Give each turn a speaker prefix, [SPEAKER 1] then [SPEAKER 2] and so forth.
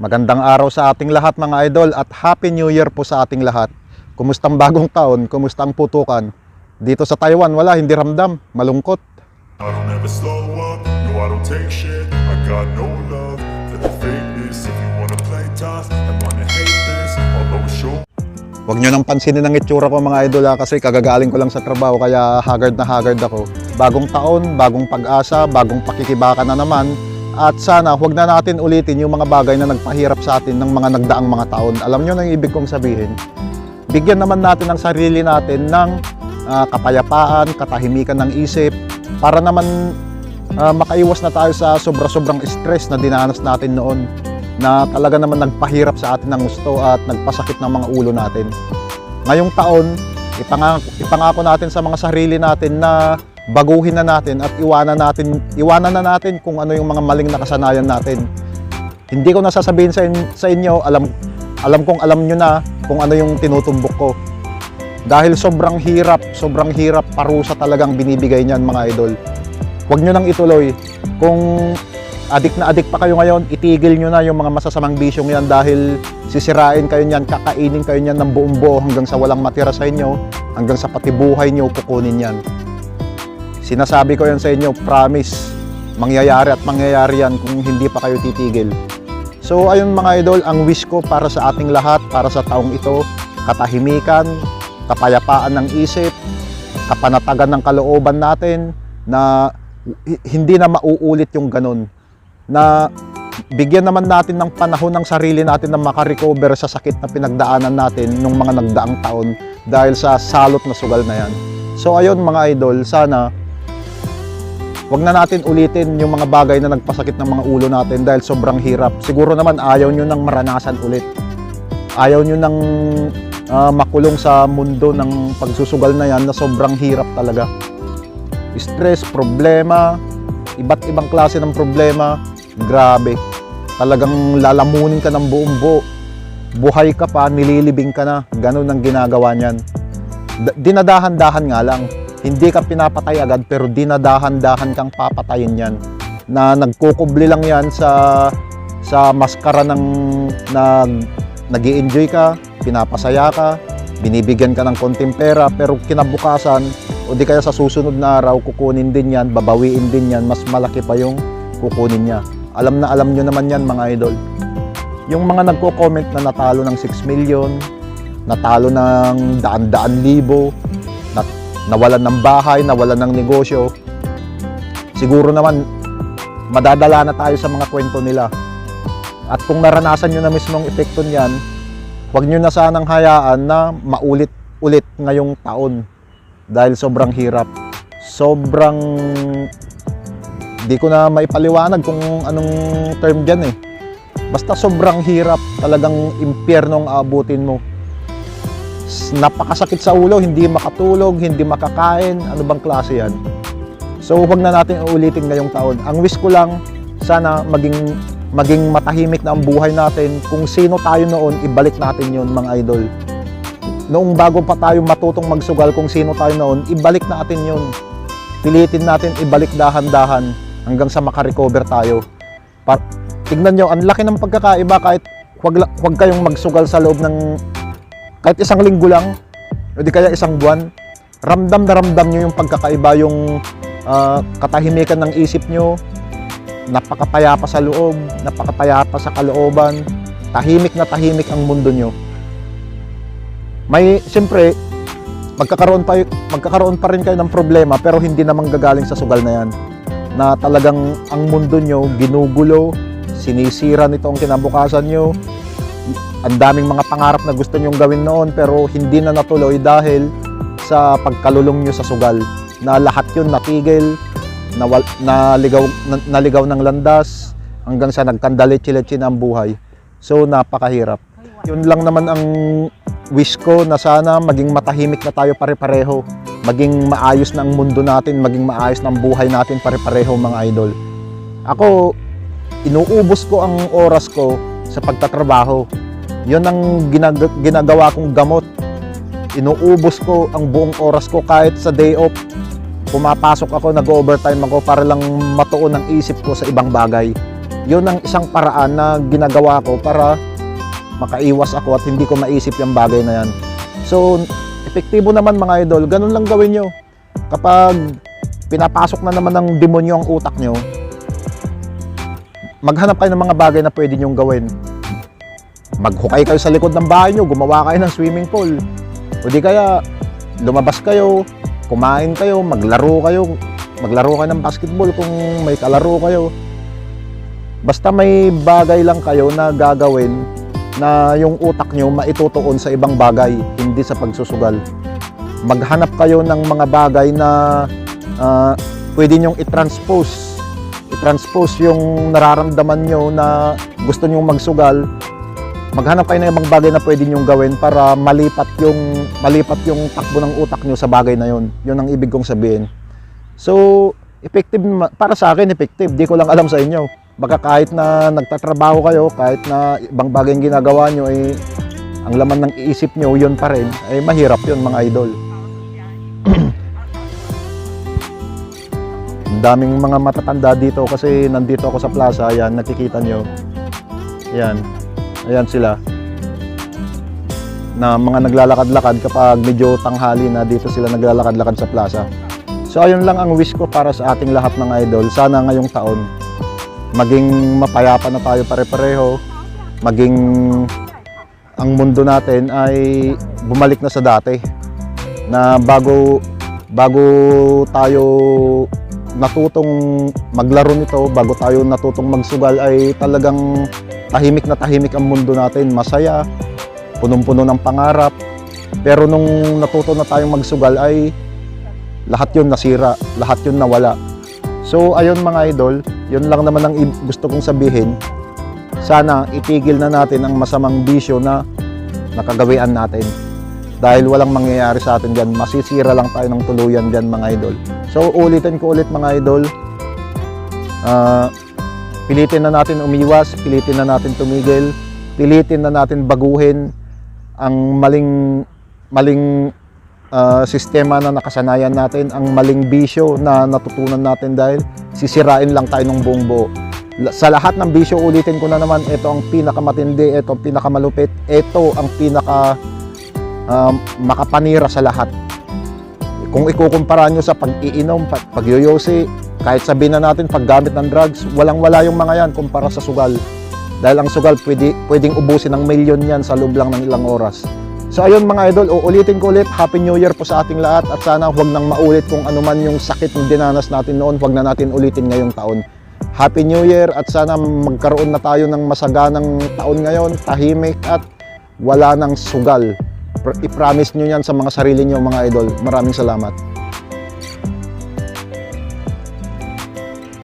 [SPEAKER 1] Magandang araw sa ating lahat mga idol at Happy New Year po sa ating lahat. Kumustang bagong taon? Kumustang putukan? Dito sa Taiwan, wala, hindi ramdam, malungkot.
[SPEAKER 2] I don't ever slow up, no I don't take shit I got no love for the fakeness If you wanna play tough and wanna hate this I'll always show
[SPEAKER 1] Huwag nyo nang pansinin ang itsura ko mga idol ha, kasi kagagaling ko lang sa trabaho kaya haggard na haggard ako. Bagong taon, bagong pag-asa, bagong pakikibaka na naman. At sana huwag na natin ulitin yung mga bagay na nagpahirap sa atin ng mga nagdaang mga taon. Alam nyo na yung ibig kong sabihin. Bigyan naman natin ang sarili natin ng ah, kapayapaan, katahimikan ng isip para naman ah, makaiwas na tayo sa sobra-sobrang stress na dinanas natin noon na talaga naman nagpahirap sa atin ng gusto at nagpasakit ng mga ulo natin. Ngayong taon, ipangako, ipangako natin sa mga sarili natin na baguhin na natin at iwanan natin iwanan na natin kung ano yung mga maling nakasanayan natin. Hindi ko nasasabihin sa, in- sa inyo, alam alam kong alam nyo na kung ano yung tinutumbok ko. Dahil sobrang hirap, sobrang hirap parusa talagang binibigay niyan mga idol. Huwag nyo nang ituloy. Kung adik na adik pa kayo ngayon, itigil nyo na yung mga masasamang bisyong yan dahil sisirain kayo niyan, kakainin kayo niyan ng buong buo hanggang sa walang matira sa inyo, hanggang sa pati buhay nyo kukunin yan. Sinasabi ko yan sa inyo, promise, mangyayari at mangyayari yan kung hindi pa kayo titigil. So ayun mga idol, ang wish ko para sa ating lahat, para sa taong ito, katahimikan, kapayapaan ng isip, kapanatagan ng kalooban natin na hi- hindi na mauulit yung ganun na bigyan naman natin ng panahon ng sarili natin na makarecover sa sakit na pinagdaanan natin nung mga nagdaang taon dahil sa salot na sugal na yan. So ayun mga idol, sana wag na natin ulitin yung mga bagay na nagpasakit ng mga ulo natin dahil sobrang hirap. Siguro naman ayaw nyo nang maranasan ulit. Ayaw nyo nang ah, makulong sa mundo ng pagsusugal na yan na sobrang hirap talaga. Stress, problema, iba't ibang klase ng problema, grabe. Talagang lalamunin ka ng buong buo. Buhay ka pa, nililibing ka na. Ganun ang ginagawa niyan. D- dinadahan-dahan nga lang. Hindi ka pinapatay agad pero dinadahan-dahan kang papatayin yan. Na nagkukubli lang yan sa sa maskara ng nag nag enjoy ka, pinapasaya ka, binibigyan ka ng konting pera pero kinabukasan o di kaya sa susunod na araw kukunin din yan, babawiin din yan, mas malaki pa yung kukunin niya. Alam na alam nyo naman yan mga idol. Yung mga nagko-comment na natalo ng 6 million, natalo ng daan-daan libo, na, nawalan ng bahay, nawalan ng negosyo, siguro naman madadala na tayo sa mga kwento nila. At kung naranasan nyo na mismo ang epekto niyan, huwag nyo na sanang hayaan na maulit-ulit ngayong taon dahil sobrang hirap. Sobrang di ko na maipaliwanag kung anong term dyan eh. Basta sobrang hirap, talagang impyerno ang aabutin mo. Napakasakit sa ulo, hindi makatulog, hindi makakain, ano bang klase yan? So huwag na natin uulitin ngayong taon. Ang wish ko lang, sana maging maging matahimik na ang buhay natin. Kung sino tayo noon, ibalik natin yon mga idol. Noong bago pa tayo matutong magsugal kung sino tayo noon, ibalik natin yon. Pilitin natin ibalik dahan-dahan hanggang sa makarecover tayo. Pa- tignan nyo, ang laki ng pagkakaiba kahit wag, wag kayong magsugal sa loob ng kahit isang linggo lang o di kaya isang buwan. Ramdam na ramdam nyo yung pagkakaiba, yung ah, katahimikan ng isip nyo, napakapayapa sa loob, napakapayapa sa kalooban, tahimik na tahimik ang mundo nyo. May, siyempre, magkakaroon pa, magkakaroon pa rin kayo ng problema pero hindi naman gagaling sa sugal na yan. Na talagang ang mundo nyo ginugulo, sinisira nito ang kinabukasan nyo, ang daming mga pangarap na gusto nyong gawin noon pero hindi na natuloy dahil sa pagkalulong nyo sa sugal na lahat yun natigil, nawal, naligaw, na- naligaw ng landas hanggang sa nagkandalitsi-litsi na ang buhay. So napakahirap. Yun lang naman ang wish ko na sana maging matahimik na tayo pare-pareho. Maging maayos na ang mundo natin, maging maayos na ang buhay natin pare-pareho mga idol. Ako, inuubos ko ang oras ko sa pagtatrabaho. Yun ang ginag- ginagawa kong gamot. Inuubos ko ang buong oras ko kahit sa day off. Pumapasok ako, nag-overtime ako para lang matuon ang isip ko sa ibang bagay. yun ang isang paraan na ginagawa ko para makaiwas ako at hindi ko maisip yung bagay na yan. So, epektibo naman mga idol, ganun lang gawin nyo. Kapag pinapasok na naman ng demonyo ang utak nyo, maghanap kayo ng mga bagay na pwede nyong gawin. Maghukay kayo sa likod ng bahay nyo, gumawa kayo ng swimming pool. O di kaya, lumabas kayo, kumain kayo, maglaro kayo, maglaro kayo ng basketball kung may kalaro kayo. Basta may bagay lang kayo na gagawin na yung utak nyo maitutuon sa ibang bagay, hindi sa pagsusugal. Maghanap kayo ng mga bagay na ah, pwede nyong i-transpose. I-transpose yung nararamdaman nyo na gusto nyong magsugal. Maghanap kayo ng ibang bagay na pwede nyong gawin para malipat yung malipat yung takbo ng utak nyo sa bagay na yun. Yun ang ibig kong sabihin. So, effective para sa akin effective. Di ko lang alam sa inyo. Baka kahit na nagtatrabaho kayo, kahit na ibang bagay yung ginagawa nyo ay ang laman ng iisip nyo, yun pa rin, ay mahirap yun mga idol. Ang daming mga matatanda dito kasi nandito ako sa plaza, ayan, nakikita nyo. Ayan, ayan sila. Na mga naglalakad-lakad kapag medyo tanghali na dito sila naglalakad-lakad sa plaza. So ayun lang ang wish ko para sa ating lahat ng idol. Sana ngayong taon maging mapayapa na tayo pare-pareho, maging ang mundo natin ay bumalik na sa dati na bago bago tayo natutong maglaro nito, bago tayo natutong magsugal ay talagang tahimik na tahimik ang mundo natin, masaya, punong-puno ng pangarap. Pero nung natuto na tayong magsugal ay lahat yun nasira, lahat yun nawala. So ayun mga idol, yun lang naman ang gusto kong sabihin. Sana itigil na natin ang masamang bisyo na nakagawian natin. Dahil walang mangyayari sa atin dyan, masisira lang tayo ng tuluyan dyan mga idol. So ulitin ko ulit mga idol, Ah, pilitin na natin umiwas, pilitin na natin tumigil, pilitin na natin baguhin ang maling maling ah, sistema na nakasanayan natin, ang maling bisyo na natutunan natin dahil sisirain lang tayo ng buong buo. Sa lahat ng bisyo, ulitin ko na naman, ito ang pinakamatindi, ito ang pinakamalupit, ito ang pinaka ah, makapanira sa lahat. Kung ikukumpara nyo sa pag-iinom, pag- pagyoyosi, kahit sabihin na natin paggamit ng drugs, walang-wala yung mga yan kumpara sa sugal. Dahil ang sugal, pwede, pwedeng ubusin ng milyon yan sa loob lang ng ilang oras. So ayun mga idol, uulitin ko ulit, Happy New Year po sa ating lahat at sana huwag nang maulit kung ano man yung sakit na dinanas natin noon, huwag na natin ulitin ngayong taon. Happy New Year at sana magkaroon na tayo ng masaganang taon ngayon, tahimik at wala ng sugal. Pr- I-promise nyo yan sa mga sarili nyo mga idol. Maraming salamat.